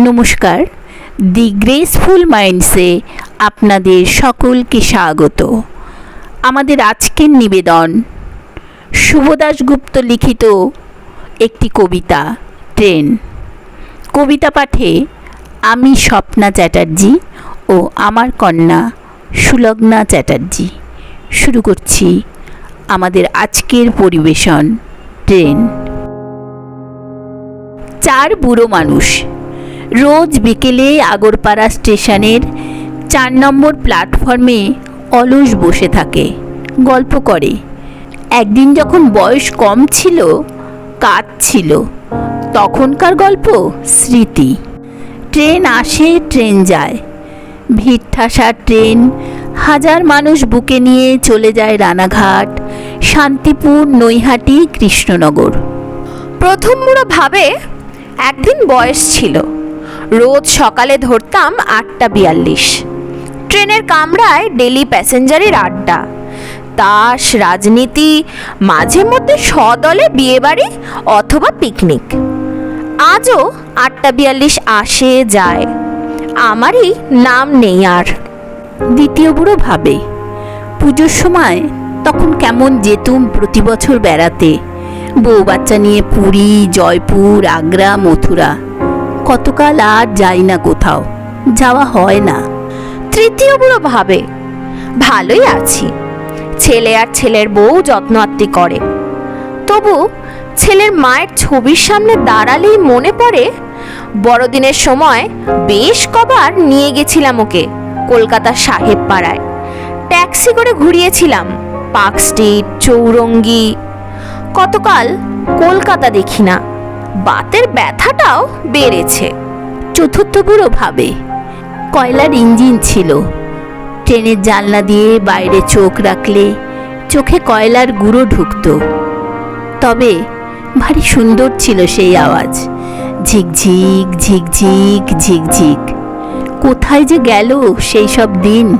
নমস্কার। দি গ্রেসফুল মাইন্ডসে আপনাদের সকলকে স্বাগত। আমাদের আজকের নিবেদন শুভদাস গুপ্ত লিখিত একটি কবিতা, ট্রেন। কবিতা পাঠে আমি স্বপ্না চ্যাটার্জি ও আমার কন্যা সুলগ্না চ্যাটার্জি। শুরু করছি আমাদের আজকের পরিবেশন, ট্রেন। চার বুড়ো মানুষ রোজ বিকেলে আগরপাড়া স্টেশনের চার নম্বর প্ল্যাটফর্মে অলস বসে থাকে, গল্প করে। একদিন যখন বয়স কম ছিল কাজ ছিল, তখনকার গল্প স্মৃতি। ট্রেন আসে, ট্রেন যায়। ভিড় ঠাসা ট্রেন, হাজার মানুষ বুকে নিয়ে চলে যায় রানাঘাট, শান্তিপুর, নৈহাটি, কৃষ্ণনগর। প্রথম বুড়ো ভাবে একদিন বয়স ছিল। রোজ সকালে ধরতাম আটটা বিয়াল্লিশ। ট্রেনের কামরায় ডেলি প্যাসেঞ্জারের আড্ডা। তাস, রাজনীতি, মাঝে মধ্যে সদলে বিয়েবাড়ি অথবা পিকনিক। আজও আটটা বিয়াল্লিশ আসে, যায়। আমারই নাম নেই আর। দ্বিতীয় বুড়ো ভাবে, পুজোর সময় তখন কেমন যেতুম প্রতি বছর বেড়াতে। বউ বাচ্চা নিয়ে পুরী, জয়পুর, আগ্রা, মথুরা। কতকাল আর যাই না কোথাও, যাওয়া হয় না। তৃতীয় বুড়ো ভাবে, ভালোই আছি। ছেলে আর ছেলের বউ যত্ন আত্মি করে। তবু ছেলের মায়ের ছবির সামনে দাঁড়ালেই মনে পড়ে, বড়দিনের সময় বেশ কবার নিয়ে গেছিলাম ওকে কলকাতার সাহেব পাড়ায়। ট্যাক্সি করে ঘুরিয়েছিলাম, পার্ক স্ট্রিট, চৌরঙ্গি। কতকাল কলকাতা দেখি না। বাতের ব্যথাটাও বেড়েছে। চতুর্থ বুড়ো ভাবে। কয়লার ইঞ্জিন ছিল। ট্রেনের জানলা দিয়ে বাইরে চোখ রাখলে চোখে কয়লার গুঁড়ো ঢুকতো। তবে ভারী সুন্দর ছিল সেই আওয়াজ। ঝিকঝিক ঝিকঝিক ঝিকঝিক। কোথায় যে গেল সেই সব দিন।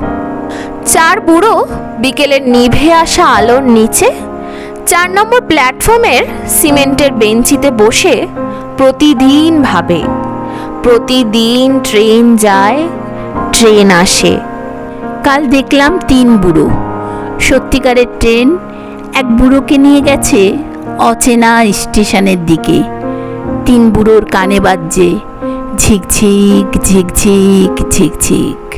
চার বুড়ো বিকেলের নিভে আসা আলোর নিচে চার নম্বর প্ল্যাটফর্মের সিমেন্টের বেঞ্চিতে বসে প্রতিদিন ভাবে। প্রতিদিন ট্রেন যায়, ট্রেন আসে। কাল দেখলাম তিন বুড়ো। সত্যিকারের ট্রেন এক বুড়োকে নিয়ে গেছে অচেনা স্টেশনের দিকে। তিন বুড়োর কানে বাজছে ঝিকঝিক ঝিকঝিক ঝিকঝিক।